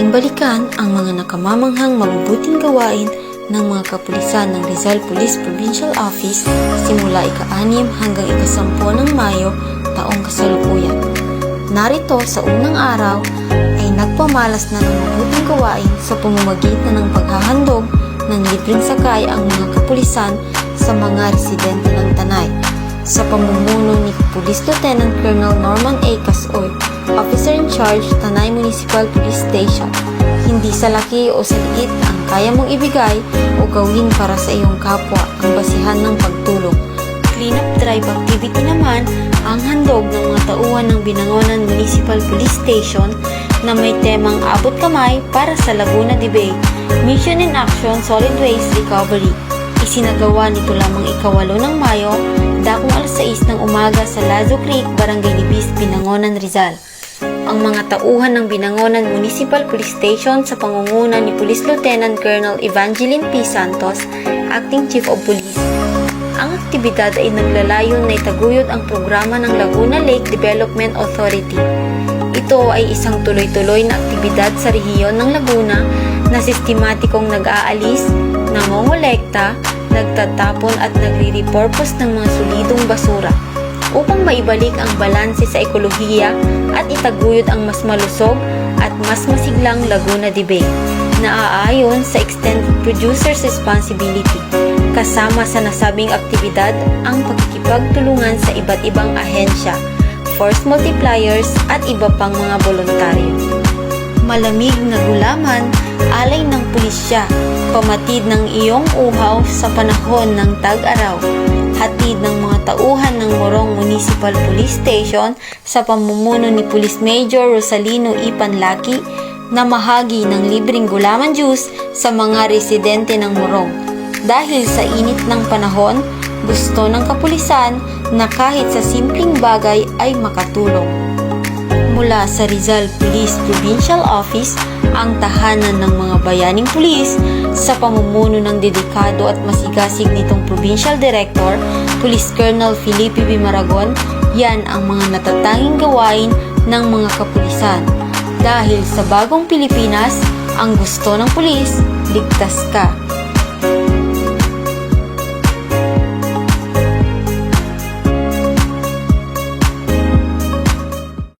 Muling balikan ang mga nakamamanghang mabubuting gawain ng mga kapulisan ng Rizal Police Provincial Office simula ika-anim hanggang ikasampu ng Mayo taong kasalukuyan. Narito sa unang araw ay nagpamalas na ng mabuting gawain sa pamamagitan ng paghahandog ng libreng sakay ang mga kapulisan sa mga residente ng Tanay sa pamumuno ni Police Lieutenant Colonel Norman A. Casoy, Officer in Charge, Tanay Municipal Police Station. Hindi sa laki o sa liit ang kaya mong ibigay o gawin para sa iyong kapwa ang basihan ng pagtulong. Cleanup drive activity naman ang handog ng mga tauhan ng Binangonan Municipal Police Station na may temang abot kamay para sa Laguna de Bay. Mission in Action Solid Waste Recovery. Isinagawa nito lamang ikawalo ng Mayo, dakong alas 6 ng umaga sa Lazo Creek, Barangay Libis, Binangonan, Rizal. Ang mga tauhan ng Binangonan Municipal Police Station sa pangunguna ni Police Lieutenant Colonel Evangeline P. Santos, Acting Chief of Police. Ang aktibidad ay naglalayon na itaguyod ang programa ng Laguna Lake Development Authority. Ito ay isang tuloy-tuloy na aktibidad sa rehiyon ng Laguna na sistematikong nag-aalis, nangongolekta, nagtatapon at nagre-repurpose ng mga solidong basura upang maibalik ang balanse sa ekolohiya at itaguyod ang mas malusog at mas masiglang Laguna de Bay na aayon sa Extended Producer's Responsibility. Kasama sa nasabing aktibidad ang pagkikipagtulungan sa iba't ibang ahensya, force multipliers at iba pang mga voluntaryo. Malamig na gulaman, alay ng pulisya, pamatid ng iyong uhaw sa panahon ng tag-araw, hatid ng mga tauhan ng Morong Municipal Police Station sa pamumuno ni Police Major Rosalino Ipan Laki na mahagi ng libreng gulaman juice sa mga residente ng Morong. Dahil sa init ng panahon, gusto ng kapulisan na kahit sa simpleng bagay ay makatulong. Mula sa Rizal Police Provincial Office, ang tahanan ng mga bayaning pulis sa pamumuno ng dedikado at masigasig nitong Provincial Director, Police Colonel Felipe B. Maragon, yan ang mga natatanging gawain ng mga kapulisan. Dahil sa bagong Pilipinas, ang gusto ng pulis, ligtas ka.